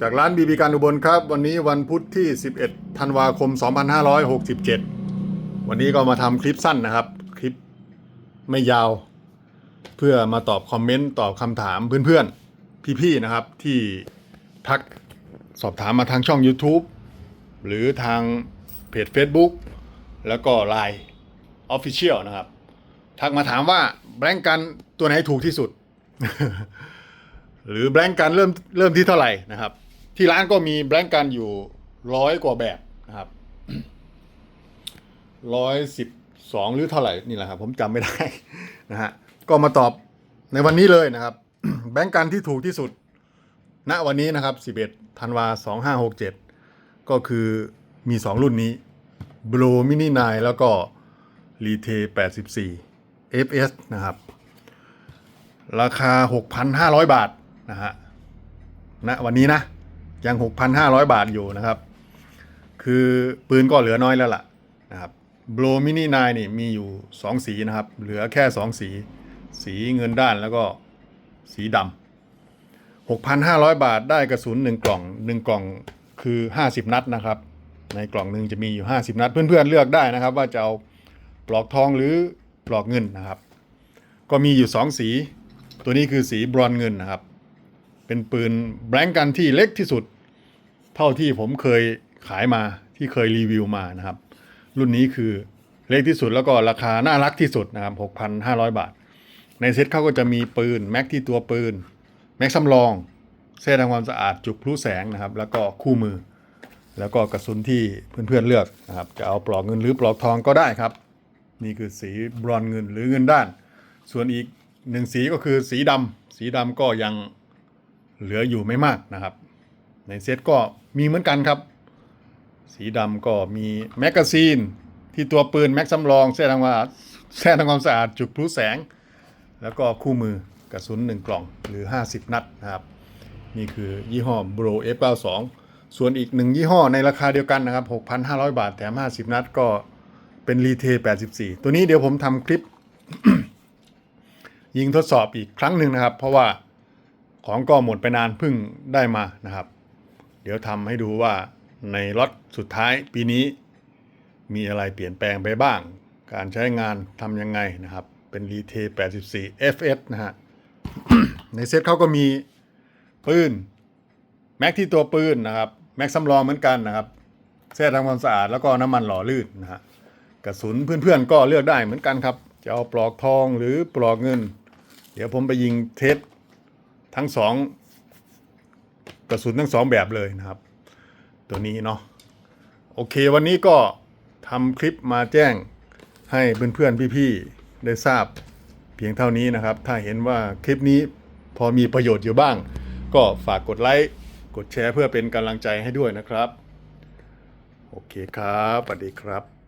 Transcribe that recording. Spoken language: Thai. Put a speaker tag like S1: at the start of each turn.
S1: จากร้านบีบีการอุบลครับ วันนี้วันพุธที่ 11 ธันวาคม 2567 วันนี้ก็มาทำคลิปสั้นนะครับ คลิปไม่ยาว เพื่อมาตอบคอมเมนต์ตอบคำถามเพื่อนๆ พี่ๆนะครับที่ทักสอบถามมาทางช่อง YouTube หรือทางเพจ Facebook แล้วก็ Line Official นะครับ ทักมาถามว่าแบงก์กันตัวไหนถูกที่สุดหรือแบงก์กันเริ่มเริ่มที่เท่าไหร่นะครับ ที่ร้านก็มีแบงก์กันอยู่ร้อยกว่าแบบนะครับร้อยสิบสองหรือเท่าไหร่นี่แหละครับ ผมจำไม่ได้นะฮะก็มาตอบในวันนี้เลยนะครับ แบงก์กันที่ถูกที่สุด ณวันนี้นะครับ 11ธันวา2567 ก็คือมี 2 รุ่นนี้ b l u e Mini 9 แล้วก็ r e t a 84 FS นะครับ ราคา 6,500 บาทนะฮะณวันนี้นะ ยัง 6,500 บาทอยู่นะครับ คือปืนก็เหลือน้อยแล้วล่ะนะครับโบรมินินายนี่มีอยู่ 2 สีนะครับ เหลือแค่ 2 สี สีเงินด้านแล้วก็สีดำ6,500 บาทได้กระสุน 1 กล่อง 1 กล่องคือ 50 นัดนะครับ ในกล่องหนึ่งจะมีอยู่ 50 นัด เพื่อนๆเลือกได้นะครับ ว่าจะเอาปลอกทองหรือปลอกเงินนะครับ ก็มีอยู่ 2 สี ตัวนี้คือสีบรอนเงินนะครับ เป็นปืนแบงกันที่เล็กที่สุด เท่าที่ผมเคยขายมาที่เคยรีวิวมานะครับ รุ่นนี้คือเล็กที่สุดแล้วก็ราคาน่ารักที่สุดนะครับ 6,500 บาท ในเซ็ตเขาก็จะมีปืนแม็กที่ตัวปืน แม็กสำรองเส้นทำความสะอาดจุกพลุแสงนะครับ แล้วก็คู่มือ แล้วก็กระสุนที่เพื่อนๆเลือกนะครับ จะเอาปลอกเงินหรือปลอกทองก็ได้ครับ นี่คือสีบรอนเงินหรือเงินด้าน ส่วนอีกหนึ่งสีก็คือสีดำสีดำก็ยัง เหลืออยู่ไม่มากนะครับ ในเซตก็มีเหมือนกันครับ สีดำก็มีแมกกาซีน ที่ตัวปืนแม็กสำรองแส้ทำความสะอาแส้ทำความสะอาดจุดพลุแสง แล้วก็คู่มือกระสุน 1 กล่องหรือ 50 นัดนะครับ นี่คือยี่ห้อ Bro F92 ส่วนอีกหนึ่งยี่ห้อในราคาเดียวกันนะครับ 6,500 บาทแถม 50 นัดก็เป็นรีเท84 ตัวนี้เดี๋ยวผมทำคลิป ยิงทดสอบอีกครั้งหนึ่งนะครับ เพราะว่า ของก็หมดไปนานเพิ่งได้มานะครับ เดี๋ยวทำให้ดูว่าในล็อตสุดท้ายปีนี้ มีอะไรเปลี่ยนแปลงไปบ้าง การใช้งานทำยังไงนะครับ เป็นรีเท84 FS นะฮะ ในเซตเขาก็มีปืนแม็กที่ตัวปืนนะครับ แม็กสำรองเหมือนกันนะครับแท้ทำความสะอาดแล้วก็น้ำมันหล่อลื่นนะฮะกระสุนเพื่อนๆก็เลือกได้เหมือนกันครับ จะเอาปลอกทองหรือปลอกเงิน เดี๋ยวผมไปยิงเทส ทั้งสองกระสุนทั้งสองแบบเลยนะครับ ตัวนี้เนาะโอเควันนี้ก็ทำคลิปมาแจ้งให้เพื่อนๆพี่ๆได้ทราบเพียงเท่านี้นะครับ ถ้าเห็นว่าคลิปนี้พอมีประโยชน์อยู่บ้าง ก็ฝากกดไลค์กดแชร์เพื่อเป็นกำลังใจให้ด้วยนะครับ โอเคครับสวัสดีครับ